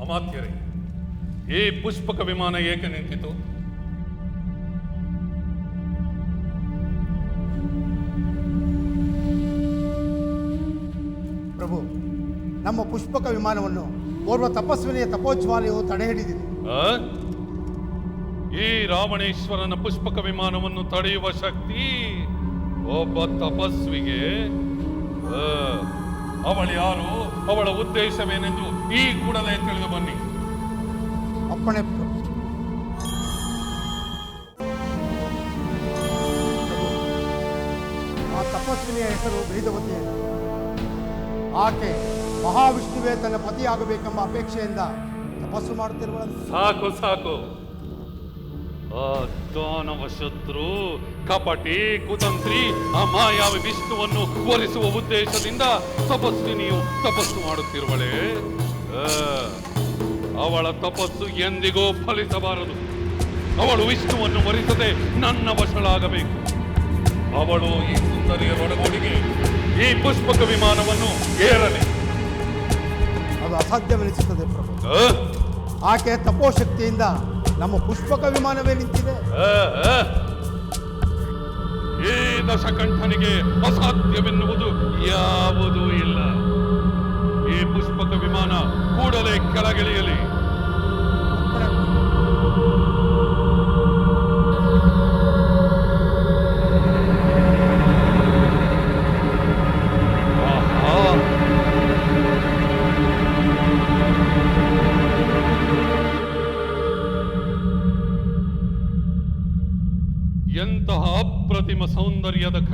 ಅಮಾತ್ಯರೇ ಈ ಪುಷ್ಪಕ ವಿಮಾನ ಏಕೆ ನಿಂತಿತು? ಪ್ರಭು ನಮ್ಮ ಪುಷ್ಪಕ ವಿಮಾನವನ್ನು ಓರ್ವ ತಪಸ್ವಿನಿಯ ತಪೋಜ್ವಾಲೆಯು ತಡೆ ಹಿಡಿದಿದೆ ಆ? ಈ ರಾವಣೇಶ್ವರನ ಪುಷ್ಪಕ ವಿಮಾನವನ್ನು ತಡೆಯುವ ಶಕ್ತಿ ಒಬ್ಬ ತಪಸ್ವಿಗೆ? ಆ, ಅವಳು ಯಾರು? ಅವಳ ಉದ್ದೇಶವೇನೆಂದು ಈ ಕೂಡಲೇ ತಿಳಿದು ಬನ್ನಿ. ಅಪ್ಪಣೆ. ಆ ತಪಸ್ವಿನಿಯ ಹೆಸರು ವೇದವತಿ ಆಕೆ ಮಹಾವಿಷ್ಣುವೇ ತನ್ನ ಪತಿಯಾಗಬೇಕೆಂಬ ಅಪೇಕ್ಷೆಯಿಂದ ತಪಸ್ಸು ಮಾಡುತ್ತಿರುವ ಸಾಕು ಸಾಕು. ದಾನವ ಶತ್ರು ಕಪಟಿ ಕುತಂತ್ರಿ ಅಮಾಯಾವಿ ಮಾಯಾವಿ ವಿಷ್ಣುವನ್ನು ವರಿಸುವ ಉದ್ದೇಶದಿಂದ ತಪಸ್ವಿನಿಯು ತಪಸ್ಸು ಮಾಡುತ್ತಿರುವಳೆ. ಆ, ಅವಳ ತಪಸ್ಸು ಎಂದಿಗೂ ಫಲಿಸಬಾರದು. ಅವಳು ವಿಷ್ಣುವನ್ನು ವರಿಸದೆ ನನ್ನ ವಶಳಾಗಬೇಕು. ಅವಳು ಈ ಸುಂದರಿಯರೊಡಗೂಡಿಗೆ ಈ ಪುಷ್ಪಕ ವಿಮಾನವನ್ನು ಏರಲಿ. ಅದು ಅಸಾಧ್ಯವೆನಿಸುತ್ತದೆ ಪ್ರಭು? ಆಕೆ ತಪೋಶಕ್ತಿಯಿಂದ ನಮ್ಮ ಪುಷ್ಪಕ ವಿಮಾನವೇ ನಿಂತಿದೆ. ಈ ದಶಕಂಠನಿಗೆ ಅಸಾಧ್ಯವೆನ್ನುವುದು ಯಾವುದೂ ಇಲ್ಲ. ಈ ಪುಷ್ಪಕ ವಿಮಾನ ಕೂಡಲೇ ಕೆಳಗಿಳಿಯಲಿ.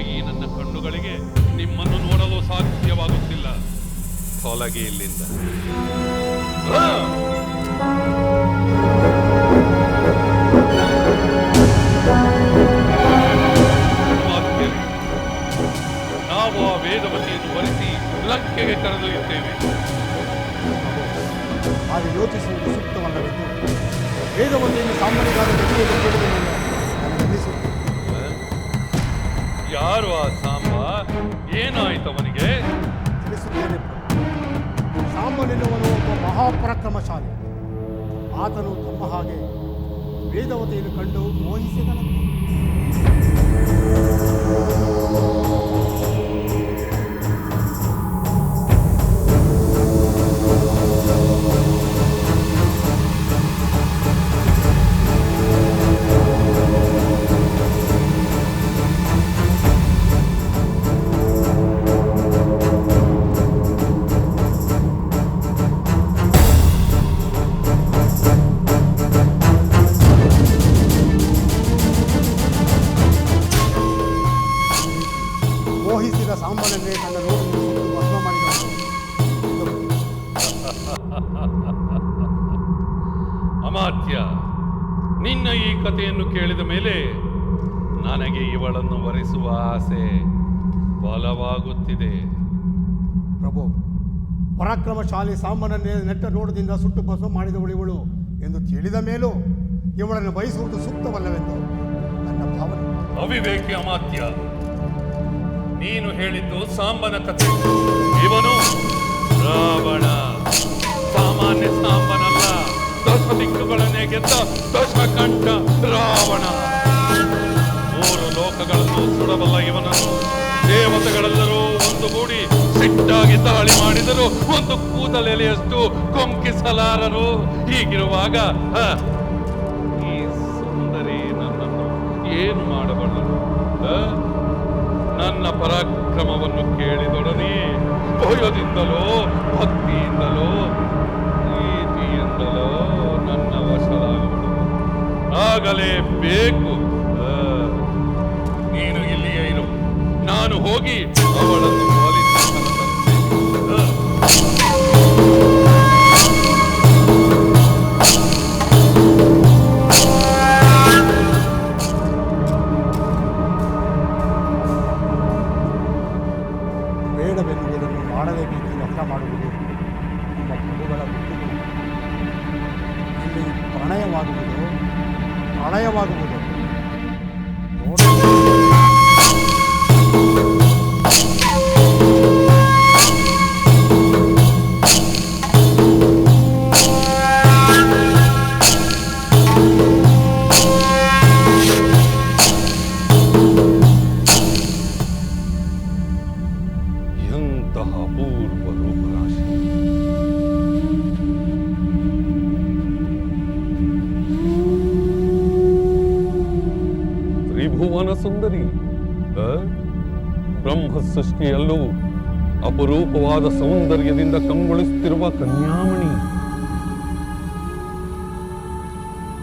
ಈ ನನ್ನ ಕಣ್ಣುಗಳಿಗೆ ನಿಮ್ಮನ್ನು ನೋಡಲು ಸಾಧ್ಯವಾಗುತ್ತಿಲ್ಲ. ಹೊಲಗೆ ಇಲ್ಲಿಂದ ನಾವು ಆ ವೇದವತಿಯನ್ನು ವರಿಸಿ ಲಂಕೆಗೆ ಕರೆದೊಯ್ಯುತ್ತೇವೆ. ಹಾಗೆ ಯೋಚಿಸುವುದು ಸೂಕ್ತವಲ್ಲವೆಂದು ವೇದವತಿಯನ್ನು ಸಾಮಾನ್ಯವಾದ ಯಾರು ಆ ಸಾಂಬ? ಏನಾಯ್ತು ಅವನಿಗೆ? ತಿಳಿಸುತ್ತೇನೆ ಸಾಂಬನೆನ್ನುವನು ಒಬ್ಬ ಮಹಾಪರಾಕ್ರಮಶಾಲಿ. ಆತನು ತಮ್ಮ ಹಾಗೆ ವೇದವತೆಯನ್ನು ಕಂಡು ಮೋಹಿಸಿದನಂತೆ ಬಲವಾಗುತ್ತಿದೆ ಪ್ರಭು ಪರಾಕ್ರಮಶಾಲಿ ಸಾಮಾನ್ಯ ನೆಟ್ಟ ನೋಡದಿಂದ ಸುಟ್ಟು ಬಸವ ಮಾಡಿದವಳು ಇವಳು ಎಂದು ತಿಳಿದ ಮೇಲೂ ಇವಳನ್ನು ಬಯಸುವುದು ಸೂಕ್ತವಲ್ಲವೆಂದು ನನ್ನ ಭಾವನೆ. ಅವಿವೇಕಿ ಅಮಾತ್ಯ ನೀನು ಹೇಳಿದ್ದು ಸಾಂಬನ ಕಥೆ. ಇವನು ರಾವಣ. ಸಾಮಾನ್ಯ ಸಾಂಬನಲ್ಲ. ದಶ ದಿಕ್ಕುಗಳನ್ನೇ ಗೆದ್ದ ದಶಕಂಠ ರಾವಣ. ಮೂರು ಲೋಕಗಳನ್ನು ಸುಡಬಲ್ಲ ಇವನನ್ನು ದೇವತೆಗಳೆಲ್ಲರೂ ಒಂದುಗೂಡಿ ಸಿಟ್ಟಾಗಿ ದಾಳಿ ಮಾಡಿದರು. ಒಂದು ಕೂದಲೆಲೆಯಷ್ಟು ಕೊಂಕಿಸಲಾರರು. ಹೀಗಿರುವಾಗ ಈ ಸುಂದರಿ ನನ್ನನ್ನು ಏನು ಮಾಡಬಲ್ಲರು? ನನ್ನ ಪರಾಕ್ರಮವನ್ನು ಕೇಳಿದೊಡನೆ ಭಯದಿಂದಲೋ, ಭಕ್ತಿಯಿಂದಲೋ, ಪ್ರೀತಿಯಿಂದಲೋ ನನ್ನ ವಶರಾಗಬಳು ಆಗಲೇ ಬೇಕು. ನಾನು ಹೋಗಿ ಅವಳನ್ನು ತ್ರಿಭುವನ ಸುಂದರಿ. ಬ್ರಹ್ಮ ಸೃಷ್ಟಿಯಲ್ಲೂ ಅಪರೂಪವಾದ ಸೌಂದರ್ಯದಿಂದ ಕಂಗೊಳಿಸುತ್ತಿರುವ ಕನ್ಯಾಮಣಿ.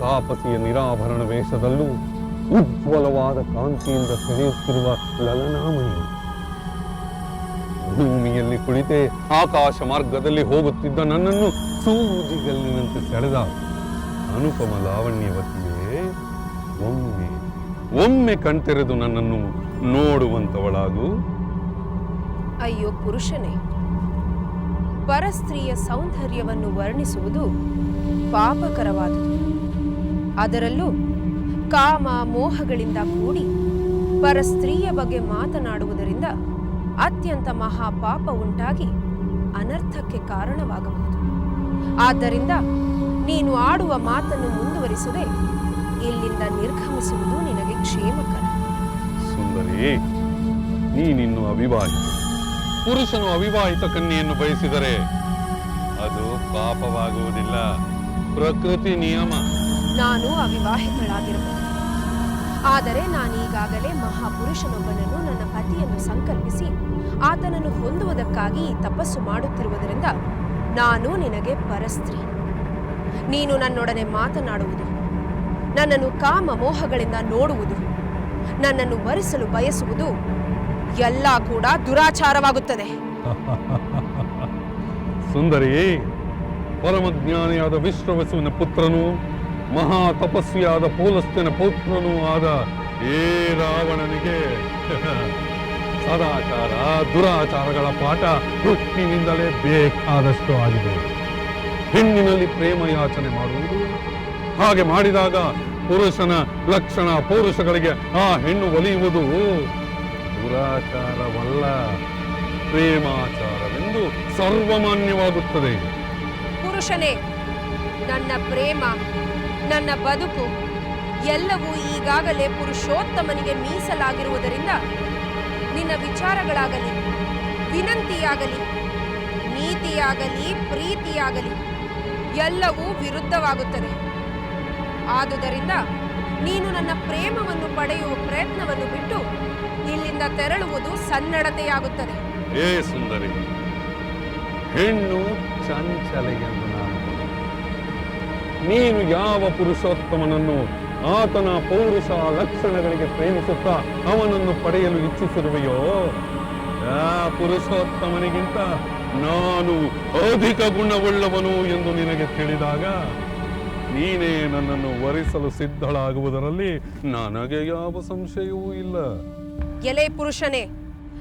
ತಾಪಸಿಯ ನಿರಾಭರಣ ವೇಷದಲ್ಲೂ ಉಜ್ವಲವಾದ ಕಾಂತಿಯಿಂದ ಸೆಳೆಯುತ್ತಿರುವ ಲಲನಾಮಣಿ. ಭೂಮಿಯಲ್ಲಿ ಕುಳಿತೆ ಆಕಾಶ ಮಾರ್ಗದಲ್ಲಿ ಹೋಗುತ್ತಿದ್ದ ನನ್ನನ್ನು ಸೂಜಿಗಲ್ಲಿನಂತೆ ಸೆಳೆದ ಅನುಪಮ ಲಾವಣ್ಯವತಿಯೇ, ಒಮ್ಮೆ ಒಮ್ಮೆ ಕಣ್ತೆರೆದು ನನ್ನನ್ನು ನೋಡುವಂತವಳಾಗು. ಅಯ್ಯೋ ಪುರುಷನೇ, ಪರಸ್ತ್ರೀಯ ಸೌಂದರ್ಯವನ್ನು ವರ್ಣಿಸುವುದು ಪಾಪಕರವಾದುದು. ಅದರಲ್ಲೂ ಕಾಮ ಮೋಹಗಳಿಂದ ಕೂಡಿ ಪರಸ್ತ್ರೀಯ ಬಗ್ಗೆ ಮಾತನಾಡುವುದರಿಂದ ಅತ್ಯಂತ ಮಹಾಪಾಪ ಉಂಟಾಗಿ ಅನರ್ಥಕ್ಕೆ ಕಾರಣವಾಗಬಹುದು. ಆದ್ದರಿಂದ ನೀನು ಆಡುವ ಮಾತನ್ನು ಮುಂದುವರಿಸದೆ ಇಲ್ಲಿಂದ ನಿರ್ಗಮಿಸುವುದು ನಿನಗೆ ಕ್ಷೇಮಕರ. ಸುಂದರಿ ನೀನಿನ್ನು ಅವಿವಾಹಿತ. ಪುರುಷನು ಅವಿವಾಹಿತ ಕನ್ಯೆಯನ್ನು ಬಯಸಿದರೆ ಅದು ಪಾಪವಾಗುವುದಿಲ್ಲ. ಪ್ರಕೃತಿ ನಿಯಮ. ನಾನು ಅವಿವಾಹಿತಳಾಗಿರಬಹುದು ಆದರೆ ನಾನೀಗಾಗಲೇ ಮಹಾಪುರುಷನೊಬ್ಬನನ್ನು ನನ್ನ ಪತಿಯನ್ನು ಸಂಕಲ್ಪಿಸಿ ಆತನನ್ನು ಹೊಂದುವುದಕ್ಕಾಗಿ ಈ ತಪಸ್ಸು ಮಾಡುತ್ತಿರುವುದರಿಂದ ನಾನು ನಿನಗೆ ಪರಸ್ತ್ರೀ. ನೀನು ನನ್ನೊಡನೆ ಮಾತನಾಡುವುದು ನನ್ನನ್ನು ಕಾಮ ಮೋಹಗಳಿಂದ ನೋಡುವುದು, ನನ್ನನ್ನು ವರಿಸಲು ಬಯಸುವುದು ಎಲ್ಲ ಕೂಡ ದುರಾಚಾರವಾಗುತ್ತದೆ. ಸುಂದರಿ, ಪರಮಜ್ಞಾನಿಯಾದ ವಿಶ್ವವಸುವಿನ ಪುತ್ರನು, ಮಹಾ ತಪಸ್ವಿಯಾದ ಪೋಲಸ್ತಿನ ಪುತ್ರನೂ ಆದ ಏ ರಾವಣನಿಗೆ ಸದಾಚಾರ ದುರಾಚಾರಗಳ ಪಾಠ ಹುಟ್ಟಿನಿಂದಲೇ ಬೇಕಾದಷ್ಟು ಆಗಿದೆ. ಹೆಣ್ಣಿನಲ್ಲಿ ಪ್ರೇಮ ಯಾಚನೆ ಮಾಡುವುದು ಹಾಗೆ ಮಾಡಿದಾಗ ಪುರುಷನ ಲಕ್ಷಣ ಪುರುಷಗಳಿಗೆ ಆ ಹೆಣ್ಣು ಒಲಿಯುವುದು. ದುರಾಚಾರವಲ್ಲ, ಪ್ರೇಮಾಚಾರವೆಂದು ಸರ್ವಮಾನ್ಯವಾಗುತ್ತದೆ. ಪುರುಷನೇ, ನನ್ನ ಪ್ರೇಮ, ನನ್ನ ಬದುಕು ಎಲ್ಲವೂ ಈಗಾಗಲೇ ಪುರುಷೋತ್ತಮನಿಗೆ ಮೀಸಲಾಗಿರುವುದರಿಂದ ನಿನ್ನ ವಿಚಾರಗಳಾಗಲಿ, ವಿನಂತಿಯಾಗಲಿ, ನೀತಿಯಾಗಲಿ, ಪ್ರೀತಿಯಾಗಲಿ ಎಲ್ಲವೂ ವಿರುದ್ಧವಾಗುತ್ತದೆ ಆದುದರಿಂದ ನೀನು ನನ್ನ ಪ್ರೇಮವನ್ನು ಪಡೆಯುವ ಪ್ರಯತ್ನವನ್ನು ಬಿಟ್ಟು ಇಲ್ಲಿಂದ ತೆರಳುವುದು ಸನ್ನಡತೆಯಾಗುತ್ತದೆ. ಏ ಸುಂದರಿ, ಹೆಣ್ಣು ಚಂಚಲೆ ನಾನು ನೀನು ಯಾವ ಪುರುಷೋತ್ತಮನನ್ನು ಆತನ ಪೌರುಷ ಲಕ್ಷಣಗಳಿಗೆ ಪ್ರೇಮಿಸುತ್ತಾ ಅವನನ್ನು ಪಡೆಯಲು ಇಚ್ಛಿಸಿರುವೆಯೋ, ಆ ಪುರುಷೋತ್ತಮನಿಗಿಂತ ನಾನು ಅಧಿಕ ಗುಣವುಳ್ಳವನು ಎಂದು ನಿನಗೆ ತಿಳಿದಾಗ ನೀನೇ ನನ್ನನ್ನು ವರಿಸಲು ಸಿದ್ಧಳಾಗುವುದರಲ್ಲಿ ನನಗೆ ಯಾವ ಸಂಶಯವೂ ಇಲ್ಲ. ಎಲೆ ಪುರುಷನೇ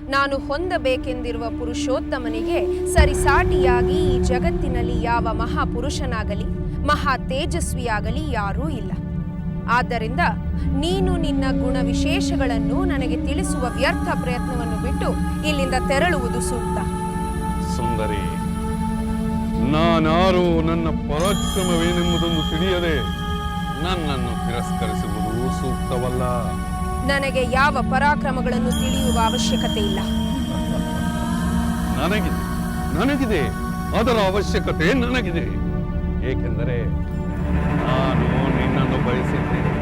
ನಾನು ಹೊಂದಬೇಕೆಂದಿರುವ ಪುರುಷೋತ್ತಮನಿಗೆ ಸರಿಸಾಟಿಯಾಗಿ ಈ ಜಗತ್ತಿನಲ್ಲಿ ಯಾವ ಮಹಾಪುರುಷನಾಗಲಿ ಮಹಾ ತೇಜಸ್ವಿಯಾಗಲಿ ಯಾರೂ ಇಲ್ಲ. ಆದ್ದರಿಂದ ನೀನು ನಿನ್ನ ಗುಣ ವಿಶೇಷಗಳನ್ನು ನನಗೆ ತಿಳಿಸುವ ವ್ಯರ್ಥ ಪ್ರಯತ್ನವನ್ನು ಬಿಟ್ಟು ಇಲ್ಲಿಂದ ತೆರಳುವುದು ಸೂಕ್ತ. ಸುಂದರಿ ನಾನಾರು ನನ್ನ ಪರಾಕ್ರಮವೇನೆಂಬುದನ್ನು ತಿಳಿಯದೆ ನನ್ನನ್ನು ತಿರಸ್ಕರಿಸುವುದು ಸೂಕ್ತವಲ್ಲ. ನನಗೆ ಯಾವ ಪರಾಕ್ರಮಗಳನ್ನು ತಿಳಿಯುವ ಅವಶ್ಯಕತೆ ಇಲ್ಲ. ನನಗಿದೆ ನನಗಿದೆ ಅದರ ಅವಶ್ಯಕತೆ ನನಗಿದೆ. ಏಕೆಂದರೆ ನಾನು ನಿನ್ನನ್ನು ಬಯಸಿದ್ದೇನೆ.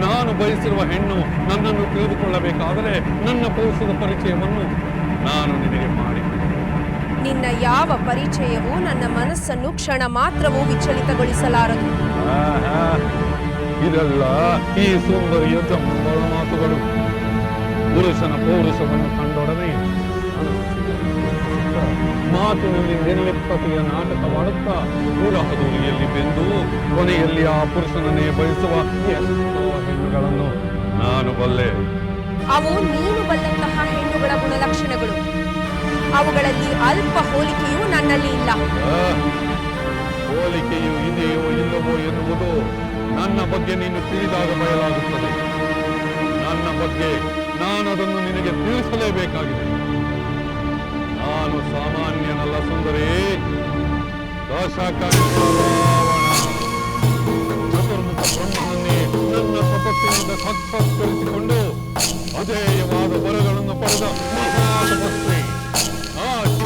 ನಾನು ಬಯಸಿರುವ ಹೆಣ್ಣು ನನ್ನನ್ನು ತಿಳಿದುಕೊಳ್ಳಬೇಕಾದರೆ ನನ್ನ ಪೌಷದ ಪರಿಚಯವನ್ನು ನಾನು ನಿನಗೆ ಮಾಡಿದ್ದೇನೆ ನಿನ್ನ ಯಾವ ಪರಿಚಯವೂ ನನ್ನ ಮನಸ್ಸನ್ನು ಕ್ಷಣ ಮಾತ್ರವೂ ವಿಚಲಿತಗೊಳಿಸಲಾರದು. ಇದೆಲ್ಲ ಈ ಸುಂದರಿಯ ಚಂಬಳ ಮಾತುಗಳು. ಪುರುಷನ ಪೌರುಷವನ್ನು ಕಂಡೊಡನೆ ಮಾತಿನಲ್ಲಿ ನಿರ್ಲಿಪ್ತತೆಯ ನಾಟಕವಾಡುತ್ತಾ ಪುರಹದೂರಿಯಲ್ಲಿ ಬೆಂದು ಕೊನೆಯಲ್ಲಿ ಆ ಪುರುಷನನ್ನೇ ಬಯಸುವ ಎಷ್ಟೋ ಹೆಣ್ಣುಗಳನ್ನು ನಾನು ಬಲ್ಲೆ. ಅವು ನೀನು ಬಲ್ಲಂತಹ ಹೆಣ್ಣುಗಳ ಗುಣಲಕ್ಷಣಗಳು. ಅವುಗಳಲ್ಲಿ ಅಲ್ಪ ಹೋಲಿಕೆಯೂ ನನ್ನಲ್ಲಿ ಇಲ್ಲ. ಹೋಲಿಕೆಯು ಇದೆಯೋ ಇಲ್ಲವೋ ಎನ್ನುವುದು ನನ್ನ ಬಗ್ಗೆ ನೀನು ತಿಳಿದಾಗ ಬಯಲಾಗುತ್ತದೆ. ನನ್ನ ಬಗ್ಗೆ ನಾನು ಅದನ್ನು ನಿನಗೆ ತಿಳಿಸಲೇಬೇಕಾಗಿದೆ. ನಾನು ಸಾಮಾನ್ಯನಲ್ಲ ಸುಂದರಿ. ರಾವಣ ಚತುರ್ಮುಖ ಬ್ರಹ್ಮನನ್ನೇ ನನ್ನ ತಪಸ್ಸಿನಿಂದ ಸಾಕ್ಷಾತ್ಕರಿಸಿಕೊಂಡು ಅಜೇಯವಾದ ವರಗಳನ್ನು ಪಡೆದ ಮಹಾತಪಸ್ವಿ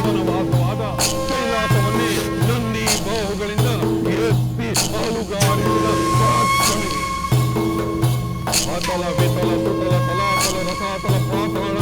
ಆ ಶಿವನ ವಾಸವಾದ ಕೈಲಾಸವನ್ನೇ ನನ್ನಿ ಬಾಹುಗಳಿಂದ ಎತ್ತಿ ಅಲುಗಾಡಿಸಿದ ಪರಾಕ್ರಮಿ. ಅತಲ ವಿತಲ ಸುತಲ ತಲಾತಲ ರಸಾತಲ ಪಾತಾಳಗಳನ್ನು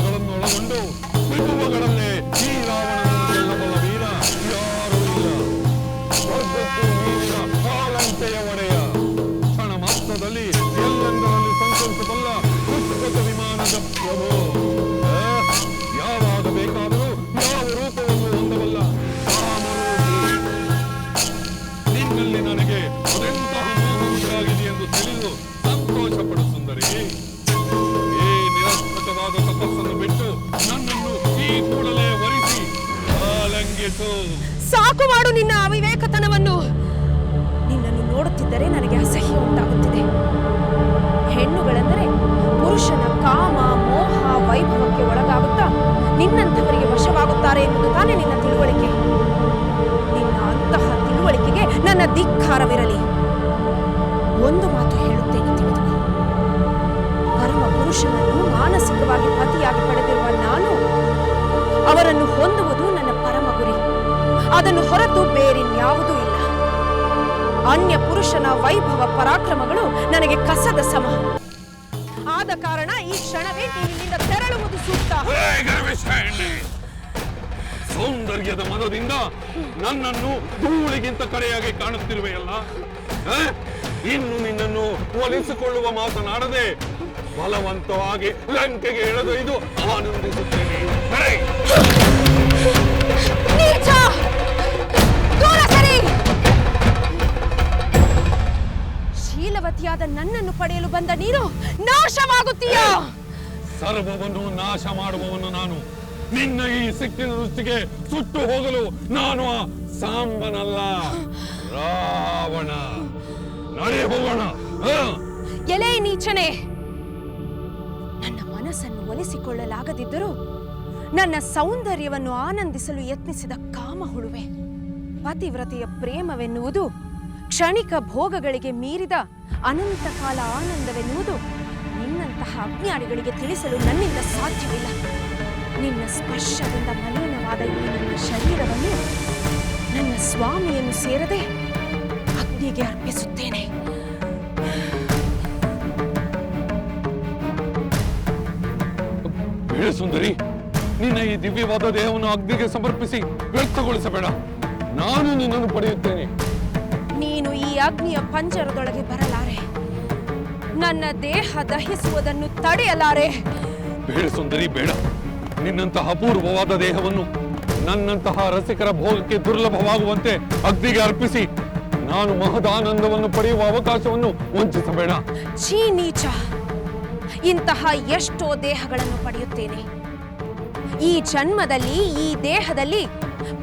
ಧಿಕ್ಕಾರವಿರಲಿ ಒಂದು ಮಾತು ಹೇಳುತ್ತೇನೆ ತಿಳಿದು ಪರಮ ಪುರುಷನನ್ನು ಮಾನಸಿಕವಾಗಿ ಪತಿಯಾಗಿ ಪಡೆದಿರುವ ನಾನು, ಅವರನ್ನು ಹೊಂದುವುದು ನನ್ನ ಪರಮ ಗುರಿ. ಅದನ್ನು ಹೊರತು ಬೇರಿನ್ಯಾವುದೂ ಇಲ್ಲ. ಅನ್ಯ ಪುರುಷನ ವೈಭವ ಪರಾಕ್ರಮಗಳು ನನಗೆ ಕಸದ ಸಮ. ಆದ ಕಾರಣ ಈ ಕ್ಷಣವೇ ನೀನಿಲ್ಲಿಂದ ತೆರಳುವುದು ಸೂಕ್ತ. ಸೌಂದರ್ಯದ ಮನದಿಂದ ನನ್ನನ್ನು ಧೂಳಿಗಿಂತ ಕಡೆಯಾಗಿ ಕಾಣುತ್ತಿರುವೆಯಲ್ಲ? ಇನ್ನು ನಿನ್ನನ್ನು ಒಲಿಸಿಕೊಳ್ಳುವ ಮಾತನಾಡದೆ ಬಲವಂತವಾಗಿ ಲಂಕೆಗೆ ಎಳೆದೊಯ್ದು ಆನಂದಿಸುತ್ತೇನೆ. ಶೀಲವತಿಯಾದ ನನ್ನನ್ನು ಪಡೆಯಲು ಬಂದ ನೀನು ನಾಶವಾಗುತ್ತೀಯಾ? ಸರ್ವವನ್ನು ನಾಶ ಮಾಡುವವನು ನಾನು. ನಿನ್ನ ಈ ಸಿಟ್ಟಿನ ದೃಷ್ಟಿಗೆ ಸುಟ್ಟು ಹೋಗಲು ನಾನು ಸಾಂಬನಲ್ಲ. ರಾವಣ, ನಡೆ ಹೋಗೋಣ? ಎಲೆ ನೀಚನೆ. ನನ್ನ ಮನಸ್ಸನ್ನು ಒಲಿಸಿಕೊಳ್ಳಲಾಗದಿದ್ದರೂ ನನ್ನ ಸೌಂದರ್ಯವನ್ನು ಆನಂದಿಸಲು ಯತ್ನಿಸಿದ ಕಾಮ ಹುಳುವೆ. ಪತಿವ್ರತೆಯ ಪ್ರೇಮವೆನ್ನುವುದು, ಕ್ಷಣಿಕ ಭೋಗಗಳಿಗೆ ಮೀರಿದ ಅನಂತ ಕಾಲ ಆನಂದವೆನ್ನುವುದು ನಿನ್ನಂತಹ ಅಜ್ಞಾನಿಗಳಿಗೆ ತಿಳಿಸಲು ನನ್ನಿಂದ ಸಾಧ್ಯವಿಲ್ಲ. ನಿನ್ನ ಸ್ಪರ್ಶದಿಂದ ಮಲಿನವಾದ ಈ ನನ್ನ ಶರೀರವನ್ನು ನನ್ನ ಸ್ವಾಮಿಯನ್ನು ಸೇರದೆ ಅಗ್ನಿಗೆ ಅರ್ಪಿಸುತ್ತೇನೆ. ಸುಂದರಿ ನಿನ್ನ ಈ ದಿವ್ಯವಾದ ದೇಹವನ್ನು ಅಗ್ನಿಗೆ ಸಮರ್ಪಿಸಿ ವ್ಯಕ್ತಗೊಳಿಸಬೇಡ. ನಾನು ನಿನ್ನನ್ನು ಪಡೆಯುತ್ತೇನೆ. ನೀನು ಈ ಅಗ್ನಿಯ ಪಂಜರದೊಳಗೆ ಬರಲಾರೆ. ನನ್ನ ದೇಹ ದಹಿಸುವುದನ್ನು ತಡೆಯಲಾರೆ. ಬೇಡ ಸುಂದರಿ ಬೇಡ. ನಿನ್ನಂತಹ ಅಪೂರ್ವವಾದ ದೇಹವನ್ನು ನನ್ನಂತಹ ರಸಿಕರ ಭೋಗಕ್ಕೆ ದುರ್ಲಭವಾಗುವಂತೆ ಅಗ್ನಿಗೆ ಅರ್ಪಿಸಿ ನಾನು ಮಹದಾನಂದವನ್ನು ಪಡೆಯುವ ಅವಕಾಶವನ್ನು ವಂಚಿಸಬೇಡ. ಛೀ ನೀಚ ಇಂತಹ ಎಷ್ಟೋ ದೇಹಗಳನ್ನು ಪಡೆಯುತ್ತೇನೆ. ಈ ಜನ್ಮದಲ್ಲಿ, ಈ ದೇಹದಲ್ಲಿ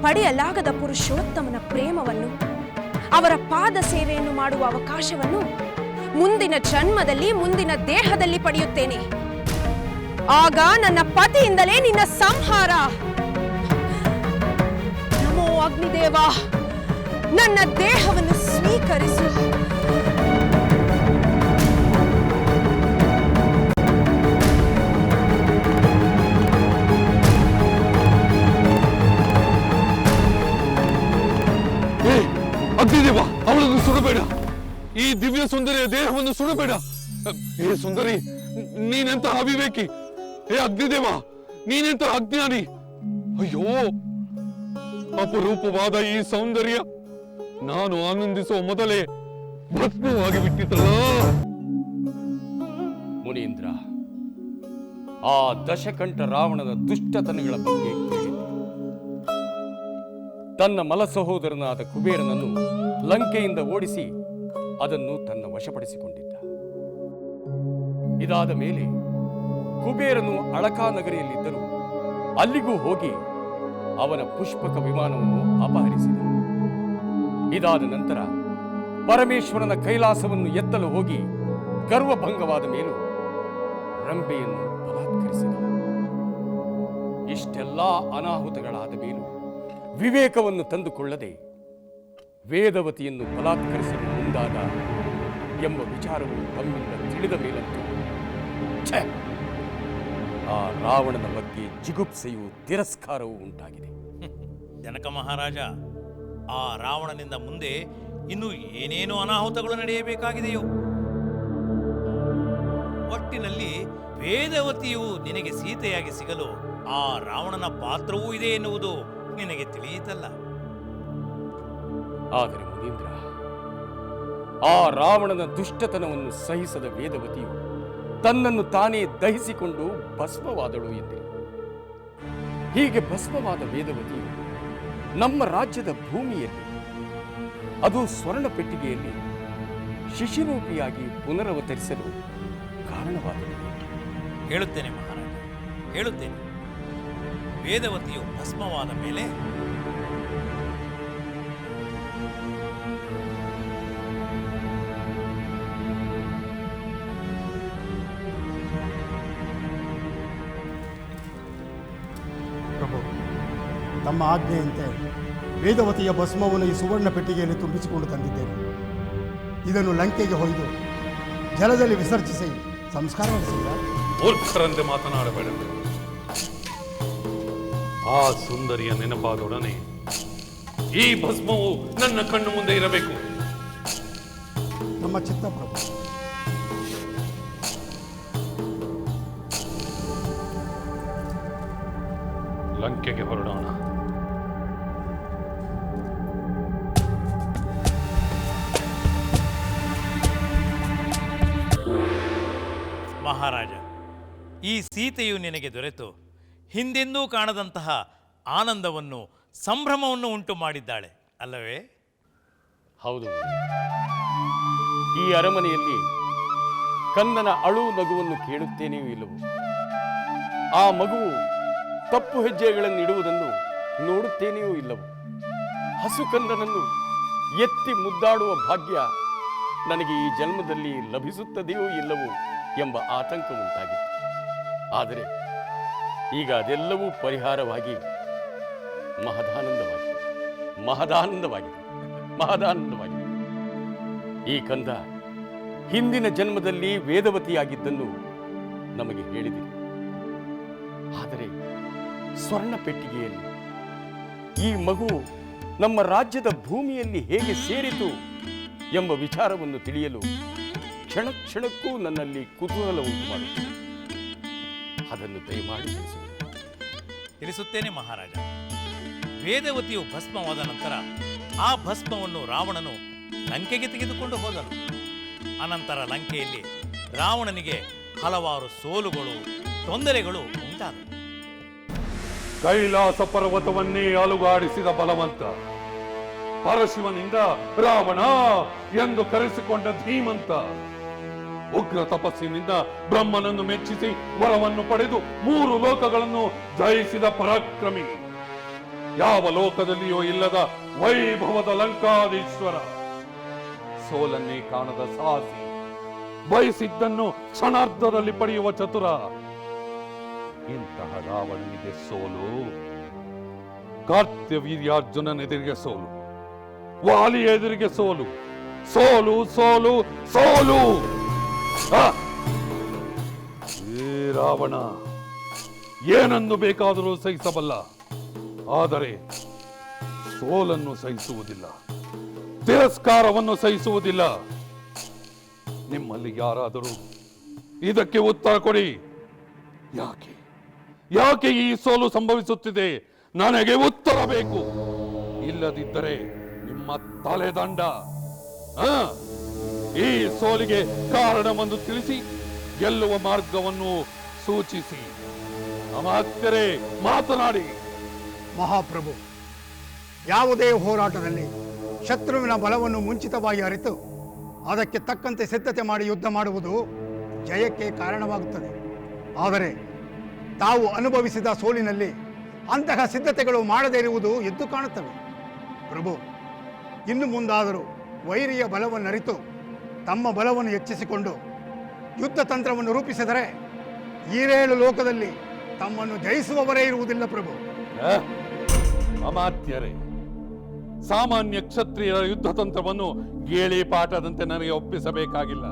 ಪಡೆಯಲಾಗದ ಪುರುಷೋತ್ತಮನ ಪ್ರೇಮವನ್ನು, ಅವರ ಪಾದ ಸೇವೆಯನ್ನು ಮಾಡುವ ಅವಕಾಶವನ್ನು ಮುಂದಿನ ಜನ್ಮದಲ್ಲಿ, ಮುಂದಿನ ದೇಹದಲ್ಲಿ ಪಡೆಯುತ್ತೇನೆ. ಆಗ ನನ್ನ ಪತಿಯಿಂದಲೇ ನಿನ್ನ ಸಂಹಾರ. ನಮೋ ಅಗ್ನಿದೇವ, ನನ್ನ ದೇಹವನ್ನು ಸ್ವೀಕರಿಸು. ಅಗ್ನಿದೇವ, ಅವಳನ್ನು ಸುಡಬೇಡ. ಈ ದಿವ್ಯ ಸುಂದರಿಯ ದೇಹವನ್ನು ಸುಡಬೇಡ. ಏ ಸುಂದರಿ ನೀನೆಂತಹ ಅವಿವೇಕಿ ಏ ಅಗ್ನಿದೇವ ನೀನೆಂತ ಅಜ್ಞಾನಿ? ಅಯ್ಯೋ, ಅಪರೂಪವಾದ ಈ ಸೌಂದರ್ಯ ನಾನು ಆನಂದಿಸುವ ಮೊದಲೇ ಭಸ್ಮವಾಗಿ ಬಿಟ್ಟಿತಲ್ಲ ಮುನೀಂದ್ರ, ಆ ದಶಕಂಠ ರಾವಣದ ದುಷ್ಟತನಗಳ ಬಗ್ಗೆ ತನ್ನ ಮಲ ಸಹೋದರನಾದ ಕುಬೇರನನ್ನು ಲಂಕೆಯಿಂದ ಓಡಿಸಿ ಅದನ್ನು ತನ್ನ ವಶಪಡಿಸಿಕೊಂಡಿದ್ದ. ಇದಾದ ಮೇಲೆ ಕುಬೇರನು ಅಳಕಾ ನಗರಿಯಲ್ಲಿದ್ದರು. ಅಲ್ಲಿಗೂ ಹೋಗಿ ಅವನ ಪುಷ್ಪಕ ವಿಮಾನವನ್ನು ಅಪಹರಿಸಿದನು ಇದಾದ ನಂತರ ಪರಮೇಶ್ವರನ ಕೈಲಾಸವನ್ನು ಎತ್ತಲು ಹೋಗಿ ಗರ್ವಭಂಗವಾದ ಮೇಲೂ ರಂಬೆಯನ್ನು ಬಲಾತ್ಕರಿಸಿದ. ಇಷ್ಟೆಲ್ಲ ಅನಾಹುತಗಳಾದ ಮೇಲೂ ವಿವೇಕವನ್ನು ತಂದುಕೊಳ್ಳದೆ ವೇದವತಿಯನ್ನು ಬಲಾತ್ಕರಿಸಲು ಮುಂದಾದ ಎಂಬ ವಿಚಾರವು ತಮ್ಮಿಂದ ತಿಳಿದ ಮೇಲಂತೂ! ಆ ರಾವಣನ ಬಗ್ಗೆ ಜಿಗುಪ್ಸೆಯು ತಿರಸ್ಕಾರವೂ ಉಂಟಾಗಿದೆ. ಜನಕ ಮಹಾರಾಜ ಆ ರಾವಣನಿಂದ ಮುಂದೆ ಇನ್ನು ಏನೇನು ಅನಾಹುತಗಳು ನಡೆಯಬೇಕಾಗಿದೆಯೋ? ಒಟ್ಟಿನಲ್ಲಿ ವೇದವತಿಯು ನಿನಗೆ ಸೀತೆಯಾಗಿ ಸಿಗಲು ಆ ರಾವಣನ ಪಾತ್ರವೂ ಇದೆ ಎನ್ನುವುದು ನಿನಗೆ ತಿಳಿಯಿತಲ್ಲ? ಆದರೆ ಮುನೀಂದ್ರ ಆ ರಾವಣನ ದುಷ್ಟತನವನ್ನು ಸಹಿಸದ ವೇದವತಿಯು ತನ್ನನ್ನು ತಾನೇ ದಹಿಸಿಕೊಂಡು ಭಸ್ಮವಾದಳು ಎಂದೆ. ಹೀಗೆ ಭಸ್ಮವಾದ ವೇದವತಿ ನಮ್ಮ ರಾಜ್ಯದ ಭೂಮಿಯಲ್ಲಿ, ಅದು ಸ್ವರ್ಣ ಪೆಟ್ಟಿಗೆಯಲ್ಲಿ ಶಿಶಿರೂಪಿಯಾಗಿ ಪುನರವತರಿಸಲು ಕಾರಣವಾದಳು ಹೇಳುತ್ತೇನೆ ಮಹಾರಾಜ, ಹೇಳುತ್ತೇನೆ. ವೇದವತಿಯು ಭಸ್ಮವಾದ ಮೇಲೆ ತಮ್ಮ ಆಜ್ಞೆಯಂತೆ ವೇದವತಿಯ ಭಸ್ಮವನ್ನು ಈ ಸುವರ್ಣ ಪೆಟ್ಟಿಗೆಯಲ್ಲಿ ತುಂಬಿಸಿಕೊಂಡು ತಂದಿದ್ದೇನೆ ಇದನ್ನು ಲಂಕೆಗೆ ಹೊಯ್ದು ಜಲದಲ್ಲಿ ವಿಸರ್ಜಿಸಿ ಸಂಸ್ಕಾರ ನಡೆಸಿದ ಮೂರ್ಖರಂತೆ ಮಾತನಾಡಬೇಡ ಆ ಸುಂದರಿಯ ನೆನಪಾದೊಡನೆ ಈ ಭಸ್ಮವು ನನ್ನ ಕಣ್ಣು ಮುಂದೆ ಇರಬೇಕು. ನಮ್ಮ ಚಿತ್ತ ಲಂಕೆಗೆ ಹೊರಡೋಣ. ಈ ಸೀತೆಯು ನಿನಗೆ ದೊರೆತು. ಹಿಂದೆಂದೂ ಕಾಣದಂತಹ ಆನಂದವನ್ನು, ಸಂಭ್ರಮವನ್ನು ಉಂಟು ಮಾಡಿದ್ದಾಳೆ. ಅಲ್ಲವೇ? ಹೌದು. ಈ ಅರಮನೆಯಲ್ಲಿ ಕಂದನ ಅಳು ನಗುವನ್ನು ಕೇಳುತ್ತೇನೆಯೂ ಇಲ್ಲವೋ? ಆ ಮಗುವು ತಪ್ಪು ಹೆಜ್ಜೆಗಳನ್ನು ಇಡುವುದನ್ನು ನೋಡುತ್ತೇನೆಯೂ ಇಲ್ಲವೋ? ಹಸು ಕಂದನನ್ನು ಎತ್ತಿ ಮುದ್ದಾಡುವ ಭಾಗ್ಯ ನನಗೆ ಈ ಜನ್ಮದಲ್ಲಿ ಲಭಿಸುತ್ತದೆಯೋ ಇಲ್ಲವೋ ಎಂಬ ಆತಂಕ ಉಂಟಾಗಿತ್ತು ಆದರೆ ಈಗ ಅದೆಲ್ಲವೂ ಪರಿಹಾರವಾಗಿ ಮಹದಾನಂದವಾಗಿದೆ. ಮಹದಾನಂದವಾಗಿದೆ. ಮಹದಾನಂದವಾಗಿದೆ. ಈ ಕಂದ ಹಿಂದಿನ ಜನ್ಮದಲ್ಲಿ ವೇದವತಿಯಾಗಿದ್ದನ್ನು ನಮಗೆ ಹೇಳಿದಿರಿ ಆದರೆ ಸ್ವರ್ಣ ಪೆಟ್ಟಿಗೆಯಲ್ಲಿ ಈ ಮಗು ನಮ್ಮ ರಾಜ್ಯದ ಭೂಮಿಯಲ್ಲಿ ಹೇಗೆ ಸೇರಿತು ಎಂಬ ವಿಚಾರವನ್ನು ತಿಳಿಯಲು ಕ್ಷಣ ಕ್ಷಣಕ್ಕೂ ನನ್ನಲ್ಲಿ ಕುತೂಹಲ ಉಂಟು ಮಾಡುತ್ತದೆ. ಅದನ್ನು ದಯಮಾಡಿ ತಿಳಿಸಿ ತಿಳಿಸುತ್ತೇನೆ ಮಹಾರಾಜ. ವೇದವತಿಯು ಭಸ್ಮವಾದ ನಂತರ ಆ ಭಸ್ಮವನ್ನು ರಾವಣನು ಲಂಕೆಗೆ ತೆಗೆದುಕೊಂಡು ಹೋದನು. ಅನಂತರ ಲಂಕೆಯಲ್ಲಿ ರಾವಣನಿಗೆ ಹಲವಾರು ಸೋಲುಗಳು ತೊಂದರೆಗಳು ಉಂಟಾದವು. ಕೈಲಾಸ ಪರ್ವತವನ್ನೇ ಅಲುಗಾಡಿಸಿದ ಬಲವಂತ ಪರಶಿವನಿಂದ ರಾವಣ ಎಂದು ಕರೆಸಿಕೊಂಡ ಧೀಮಂತ ಉಗ್ರ ತಪಸ್ಸಿನಿಂದ ಬ್ರಹ್ಮನನ್ನು ಮೆಚ್ಚಿಸಿ ವರವನ್ನು ಪಡೆದು ಮೂರು ಲೋಕಗಳನ್ನು ಜಯಿಸಿದ ಪರಾಕ್ರಮಿ. ಯಾವ ಲೋಕದಲ್ಲಿಯೂ ಇಲ್ಲದ ವೈಭವದ ಲಂಕಾದೀಶ್ವರ ಸೋಲನ್ನೇ ಕಾಣದ ಸಾಹಸಿ. ಬಯಸಿದ್ದನ್ನು ಕ್ಷಣಾರ್ಧದಲ್ಲಿ ಪಡೆಯುವ ಚತುರ. ಇಂತಹ ರಾವಣನಿಗೆ ಸೋಲು. ಕಾರ್ತ್ಯವೀರ್ಯಾರ್ಜುನನೆದುರಿಗೆ ಸೋಲು. ವಾಲಿ ಎದುರಿಗೆ ಸೋಲು. ಸೋಲು ಸೋಲು ಸೋಲು! ರಾವಣ, ಏನನ್ನು ಬೇಕಾದರೂ ಸಹಿಸಬಲ್ಲ. ಆದರೆ ಸೋಲನ್ನು ಸಹಿಸುವುದಿಲ್ಲ, ತಿರಸ್ಕಾರವನ್ನು ಸಹಿಸುವುದಿಲ್ಲ. ನಿಮ್ಮಲ್ಲಿ ಯಾರಾದರೂ ಇದಕ್ಕೆ ಉತ್ತರ ಕೊಡಿ. ಯಾಕೆ? ಯಾಕೆ ಈ ಸೋಲು ಸಂಭವಿಸುತ್ತಿದೆ? ನನಗೆ ಉತ್ತರ ಬೇಕು. ಇಲ್ಲದಿದ್ದರೆ ನಿಮ್ಮ ತಲೆದಂಡ, ಆ? ಈ ಸೋಲಿಗೆ ಕಾರಣವನ್ನು ತಿಳಿಸಿ ಗೆಲ್ಲುವ ಮಾರ್ಗವನ್ನು ಸೂಚಿಸಿ. ಅಮಾತ್ಯರೇ, ಮಾತನಾಡಿ. ಮಹಾಪ್ರಭು, ಯಾವುದೇ ಹೋರಾಟದಲ್ಲಿ ಶತ್ರುವಿನ ಬಲವನ್ನು ಮುಂಚಿತವಾಗಿ ಅರಿತು ಅದಕ್ಕೆ ತಕ್ಕಂತೆ ಸಿದ್ಧತೆ ಮಾಡಿ ಯುದ್ಧ ಮಾಡುವುದು ಜಯಕ್ಕೆ ಕಾರಣವಾಗುತ್ತದೆ. ಆದರೆ ತಾವು ಅನುಭವಿಸಿದ ಸೋಲಿನಲ್ಲಿ ಅಂತಹ ಸಿದ್ಧತೆಗಳು ಮಾಡದೇ ಇರುವುದು ಎದ್ದು ಕಾಣುತ್ತವೆ. ಪ್ರಭು, ಇನ್ನು ಮುಂದಾದರೂ ವೈರಿಯ ಬಲವನ್ನು ಅರಿತು ತಮ್ಮ ಬಲವನ್ನು ಹೆಚ್ಚಿಸಿಕೊಂಡು ಯುದ್ಧ ತಂತ್ರವನ್ನು ರೂಪಿಸಿದರೆ ಈರೇಳು ಲೋಕದಲ್ಲಿ ತಮ್ಮನ್ನು ಜಯಿಸುವವರೇ ಇರುವುದಿಲ್ಲ ಪ್ರಭು? ಅಮಾತ್ಯರೇ, ಸಾಮಾನ್ಯ ಕ್ಷತ್ರಿಯರ ಯುದ್ಧ ತಂತ್ರವನ್ನು ಗೇಳಿ ಪಾಠದಂತೆ ನನಗೆ ಒಪ್ಪಿಸಬೇಕಾಗಿಲ್ಲ.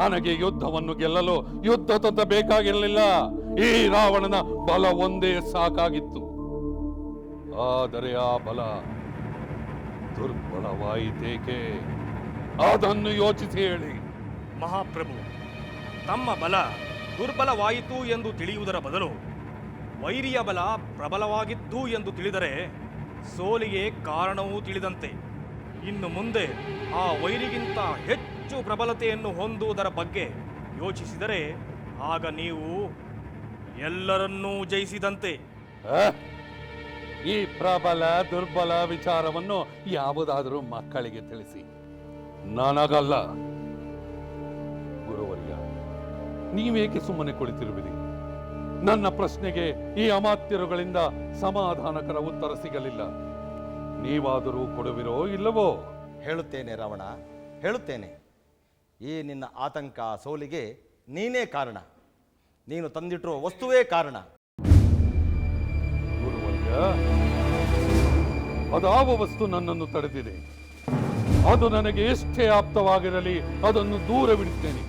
ನನಗೆ ಯುದ್ಧವನ್ನು ಗೆಲ್ಲಲು ಯುದ್ಧ ತಂತ್ರ ಬೇಕಾಗಿರಲಿಲ್ಲ. ಈ ರಾವಣನ ಬಲ ಒಂದೇ ಸಾಕಾಗಿತ್ತು. ಆದರೆ ಆ ಬಲ ದುರ್ಬಲವಾಯಿತೇಕೆ? ಅದನ್ನು ಯೋಚಿಸಿ ಹೇಳಿ. ಮಹಾಪ್ರಭು ತಮ್ಮ ಬಲ ದುರ್ಬಲವಾಯಿತು ಎಂದು ತಿಳಿಯುವುದರ ಬದಲು ವೈರಿಯ ಬಲ ಪ್ರಬಲವಾಗಿತ್ತು ಎಂದು ತಿಳಿದರೆ ಸೋಲಿಗೆ ಕಾರಣವೂ ತಿಳಿದಂತೆ. ಇನ್ನು ಮುಂದೆ ಆ ವೈರಿಗಿಂತ ಹೆಚ್ಚು ಪ್ರಬಲತೆಯನ್ನು ಹೊಂದುವುದರ ಬಗ್ಗೆ ಯೋಚಿಸಿದರೆ ಆಗ ನೀವು ಎಲ್ಲರನ್ನೂ ಜಯಿಸಿದಂತೆ? ಈ ಪ್ರಬಲ ದುರ್ಬಲ ವಿಚಾರವನ್ನು ಯಾವುದಾದರೂ ಮಕ್ಕಳಿಗೆ ತಿಳಿಸಿ. ನನಗಲ್ಲ. ಗುರುವರ್ಯ ನೀವೇಕೆ ಸುಮ್ಮನೆ ಕುಳಿತಿರುವಿರಿ? ನನ್ನ ಪ್ರಶ್ನೆಗೆ ಈ ಅಮಾತ್ಯರುಗಳಿಂದ ಸಮಾಧಾನಕರ ಉತ್ತರ ಸಿಗಲಿಲ್ಲ. ನೀವಾದರೂ ಕೊಡುವಿರೋ ಇಲ್ಲವೋ? ಹೇಳುತ್ತೇನೆ ರಾವಣ ಹೇಳುತ್ತೇನೆ. ಈ ನಿನ್ನ ಆತಂಕ ಸೋಲಿಗೆ ನೀನೇ ಕಾರಣ. ನೀನು ತಂದಿಟ್ಟಿರುವ ವಸ್ತುವೇ ಕಾರಣ. ಗುರುವರ್ಯ ಅದಾವ ವಸ್ತು ನನ್ನನ್ನು ತಡೆದಿದೆ. ಅದು ನನಗೆ ಎಷ್ಟೇ ಆಪ್ತವಾಗಿರಲಿ, ಅದನ್ನು ದೂರವಿಡುತ್ತೇನೆ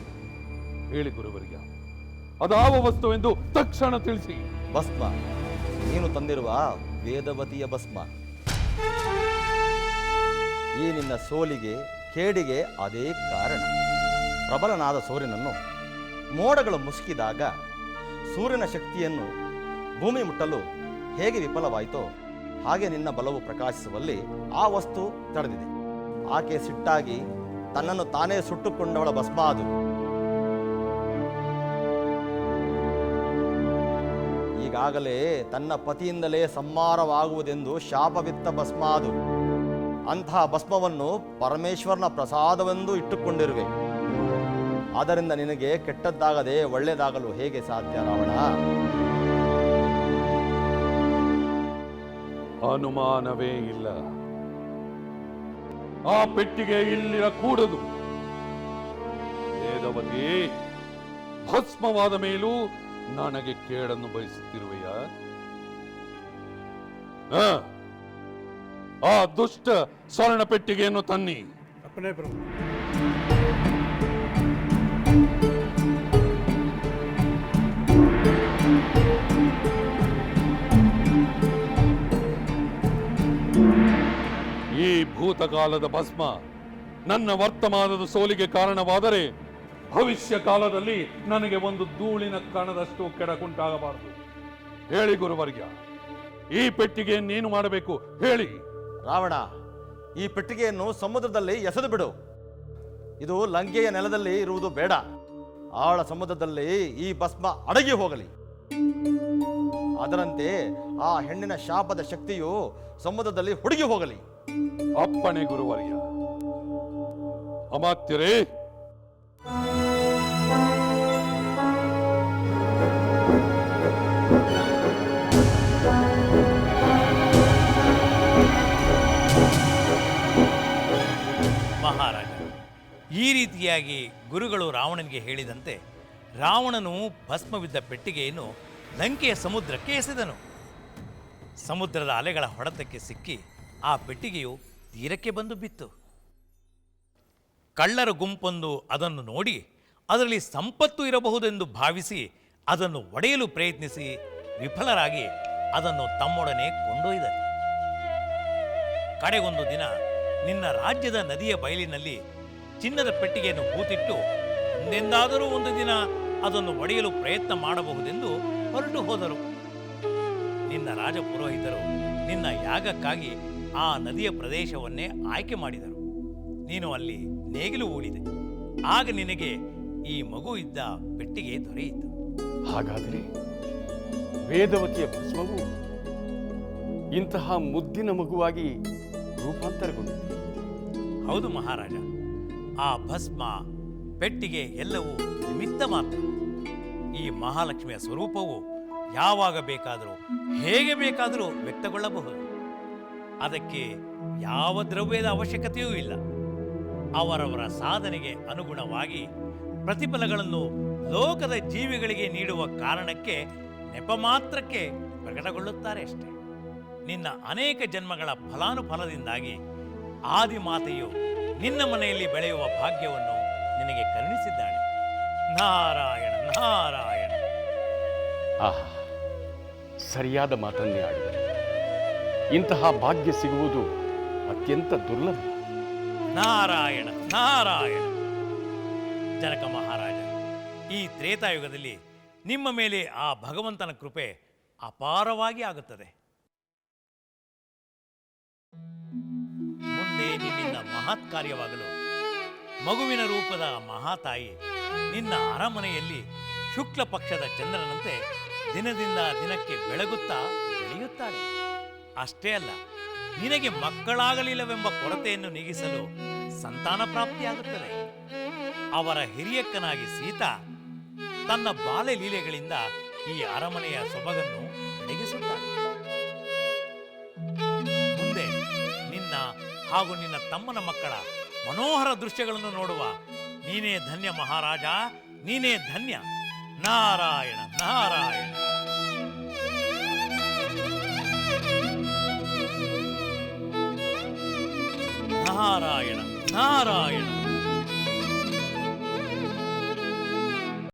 ಹೇಳಿ ಗುರುವರಿಗೆ ಅದಾವ ಎಂದು ತಕ್ಷಣ ತಿಳಿಸಿ. ಭಸ್ಮ, ನೀನು ತಂದಿರುವ ವೇದವತಿಯ ಭಸ್ಮ. ಈ ನಿನ್ನ ಸೋಲಿಗೆ, ಕೇಡಿಗೆ ಅದೇ ಕಾರಣ. ಪ್ರಬಲನಾದ ಸೂರ್ಯನನ್ನು ಮೋಡಗಳು ಮುಸುಕಿದಾಗ ಸೂರ್ಯನ ಶಕ್ತಿಯನ್ನು ಭೂಮಿ ಮುಟ್ಟಲು ಹೇಗೆ ವಿಫಲವಾಯಿತೋ ಹಾಗೆ ನಿನ್ನ ಬಲವು ಪ್ರಕಾಶಿಸುವಲ್ಲಿ ಆ ವಸ್ತು ತಡೆದಿದೆ. ಆಕೆ ಸಿಟ್ಟಾಗಿ ತನ್ನನ್ನು ತಾನೇ ಸುಟ್ಟುಕೊಂಡವಳ ಭಸ್ಮ ಅದು. ಈಗಾಗಲೇ ತನ್ನ ಪತಿಯಿಂದಲೇ ಸಂಹಾರವಾಗುವುದೆಂದು ಶಾಪವಿತ್ತ ಭಸ್ಮ ಅದು. ಅಂತಹ ಭಸ್ಮವನ್ನು ಪರಮೇಶ್ವರನ ಪ್ರಸಾದವೆಂದು ಇಟ್ಟುಕೊಂಡಿರುವೆ. ಆದ್ದರಿಂದ ನಿನಗೆ ಕೆಟ್ಟದ್ದಾಗದೆ ಒಳ್ಳೆಯದಾಗಲು ಹೇಗೆ ಸಾಧ್ಯ ರಾವಣ? ಅನುಮಾನವೇ ಇಲ್ಲ. ಆ ಪೆಟ್ಟಿಗೆ ಇಲ್ಲಿರ ಕೂಡದು. ವೇದವತಿ, ಭಸ್ಮವಾದ ಮೇಲೂ ನನಗೆ ಕೇಡನ್ನು ಬಯಸುತ್ತಿರುವೆಯ? ಆ ದುಷ್ಟ ಸ್ವರ್ಣ ಪೆಟ್ಟಿಗೆಯನ್ನು ತನ್ನಿ. ಭೂತಕಾಲದ ಭಸ್ಮ. ನನ್ನ ವರ್ತಮಾನದ ಸೋಲಿಗೆ ಕಾರಣವಾದರೆ ಭವಿಷ್ಯ ಕಾಲದಲ್ಲಿ ನನಗೆ ಒಂದು ಧೂಳಿನ ಕಣದಷ್ಟು ಕೆಡಕುಂಟಾಗಬಾರದು. ಹೇಳಿ ಗುರುವರ್ಯ ಈ ಪೆಟ್ಟಿಗೆಯನ್ನು ನೀನು ಮಾಡಬೇಕು? ಹೇಳಿ. ರಾವಣ, ಈ ಪೆಟ್ಟಿಗೆಯನ್ನು ಸಮುದ್ರದಲ್ಲಿ ಎಸೆದು ಬಿಡು. ಇದು ಲಂಕೆಯ ನೆಲದಲ್ಲಿ ಇರುವುದು ಬೇಡ. ಆಳ ಸಮುದ್ರದಲ್ಲಿ ಈ ಭಸ್ಮ ಅಡಗಿ ಹೋಗಲಿ. ಅದರಂತೆ ಆ ಹೆಣ್ಣಿನ ಶಾಪದ ಶಕ್ತಿಯು ಸಮುದ್ರದಲ್ಲಿ ಹುಡುಗಿ ಹೋಗಲಿ. ಅಪ್ಪಣೆ ಗುರುವರ್ಯ. ಅಮಾತ್ಯರೇ! ಮಹಾರಾಜ, ಈ ರೀತಿಯಾಗಿ ಗುರುಗಳು ರಾವಣನಿಗೆ ಹೇಳಿದಂತೆ ರಾವಣನು ಭಸ್ಮವಿದ್ದ ಪೆಟ್ಟಿಗೆಯನ್ನು ಲಂಕೆಯ ಸಮುದ್ರಕ್ಕೆ ಎಸೆದನು. ಸಮುದ್ರದ ಅಲೆಗಳ ಹೊಡೆತಕ್ಕೆ ಸಿಕ್ಕಿ ಆ ಪೆಟ್ಟಿಗೆಯು ತೀರಕ್ಕೆ ಬಂದು ಬಿತ್ತು. ಕಳ್ಳರ ಗುಂಪೊಂದು ಅದನ್ನು ನೋಡಿ ಅದರಲ್ಲಿ ಸಂಪತ್ತು ಇರಬಹುದೆಂದು ಭಾವಿಸಿ ಅದನ್ನು ಒಡೆಯಲು ಪ್ರಯತ್ನಿಸಿ ವಿಫಲರಾಗಿ ಅದನ್ನು ತಮ್ಮೊಡನೆ ಕೊಂಡೊಯ್ದರು. ಕಡೆಗೊಂದು ದಿನ ನಿನ್ನ ರಾಜ್ಯದ ನದಿಯ ಬಯಲಿನಲ್ಲಿ ಚಿನ್ನದ ಪೆಟ್ಟಿಗೆಯನ್ನು ಹೂತಿಟ್ಟು ಮುಂದೆಂದಾದರೂ ಒಂದು ದಿನ ಅದನ್ನು ಒಡೆಯಲು ಪ್ರಯತ್ನ ಮಾಡಬಹುದೆಂದು ಹೊರಟು ಹೋದರು ನಿನ್ನ ರಾಜಪುರೋಹಿತರು ನಿನ್ನ ಯಾಗಕ್ಕಾಗಿ ಆ ನದಿಯ ಪ್ರದೇಶವನ್ನೇ ಆಯ್ಕೆ ಮಾಡಿದರು. ನೀನು ಅಲ್ಲಿ ನೇಗಿಲು ಓಡಿದೆ ಆಗ ನಿನಗೆ ಈ ಮಗು ಇದ್ದ ಪೆಟ್ಟಿಗೆ ದೊರೆಯಿತು. ಹಾಗಾದರೆ ವೇದವತಿಯ ಭಸ್ಮವು ಇಂತಹ ಮುದ್ದಿನ ಮಗುವಾಗಿ ರೂಪಾಂತರಗೊಂಡಿದೆ. ಹೌದು ಮಹಾರಾಜ ಆ ಭಸ್ಮ ಪೆಟ್ಟಿಗೆ ಎಲ್ಲವೂ ನಿಮಿತ್ತ ಮಾತ್ರ. ಈ ಮಹಾಲಕ್ಷ್ಮಿಯ ಸ್ವರೂಪವು ಯಾವಾಗ ಬೇಕಾದರೂ ಹೇಗೆ ಬೇಕಾದರೂ ವ್ಯಕ್ತಗೊಳ್ಳಬಹುದು. ಅದಕ್ಕೆ ಯಾವ ದ್ರವ್ಯದ ಅವಶ್ಯಕತೆಯೂ ಇಲ್ಲ. ಅವರವರ ಸಾಧನೆಗೆ ಅನುಗುಣವಾಗಿ ಪ್ರತಿಫಲಗಳನ್ನು ಲೋಕದ ಜೀವಿಗಳಿಗೆ ನೀಡುವ ಕಾರಣಕ್ಕೆ ನೆಪ ಮಾತ್ರಕ್ಕೆ ಪ್ರಕಟಗೊಳ್ಳುತ್ತಾರೆ ಅಷ್ಟೆ. ನಿನ್ನ ಅನೇಕ ಜನ್ಮಗಳ ಫಲಾನುಫಲದಿಂದಾಗಿ ಆದಿಮಾತೆಯು ನಿನ್ನ ಮನೆಯಲ್ಲಿ ಬೆಳೆಯುವ ಭಾಗ್ಯವನ್ನು ನಿನಗೆ ಕರುಣಿಸಿದ್ದಾಳೆ. ನಾರಾಯಣ ನಾರಾಯಣ. ಆಹಾ, ಸರಿಯಾದ ಮಾತನ್ನೇ ಆಡಿದೆ ಇಂತಹ ಭಾಗ್ಯ ಸಿಗುವುದು ಅತ್ಯಂತ ದುರ್ಲಭ. ನಾರಾಯಣ ನಾರಾಯಣ. ಜನಕ ಮಹಾರಾಜ, ಈ ತ್ರೇತಾಯುಗದಲ್ಲಿ ನಿಮ್ಮ ಮೇಲೆ ಆ ಭಗವಂತನ ಕೃಪೆ ಅಪಾರವಾಗಿ ಆಗುತ್ತದೆ. ಮುಂದೆ ನಿನ್ನಿಂದ ಮಹತ್ ಕಾರ್ಯವಾಗಲು ಮಗುವಿನ ರೂಪದ ಮಹಾತಾಯಿ ನಿನ್ನ ಅರಮನೆಯಲ್ಲಿ ಶುಕ್ಲ ಪಕ್ಷದ ಚಂದ್ರನಂತೆ ದಿನದಿಂದ ದಿನಕ್ಕೆ ಬೆಳಗುತ್ತಾ ಬೆಳೆಯುತ್ತಾಳೆ. ಅಷ್ಟೇ ಅಲ್ಲ, ನಿನಗೆ ಮಕ್ಕಳಾಗಲಿಲ್ಲವೆಂಬ ಕೊರತೆಯನ್ನು ನೀಗಿಸಲು ಸಂತಾನ ಪ್ರಾಪ್ತಿಯಾಗುತ್ತದೆ. ಅವರ ಹಿರಿಯಕ್ಕನಾಗಿ ಸೀತಾ ತನ್ನ ಬಾಲ್ಯ ಲೀಲೆಗಳಿಂದ ಈ ಅರಮನೆಯ ಸೊಬಗನ್ನು ನೆಗೆಸುತ್ತಾನೆ ಮುಂದೆ ನಿನ್ನ ಹಾಗೂ ನಿನ್ನ ತಮ್ಮನ ಮಕ್ಕಳ ಮನೋಹರ ದೃಶ್ಯಗಳನ್ನು ನೋಡುವ ನೀನೇ ಧನ್ಯ ಮಹಾರಾಜ, ನೀನೇ ಧನ್ಯ. ನಾರಾಯಣ ನಾರಾಯಣ. ನಾರಾಯಣ ನಾರಾಯಣ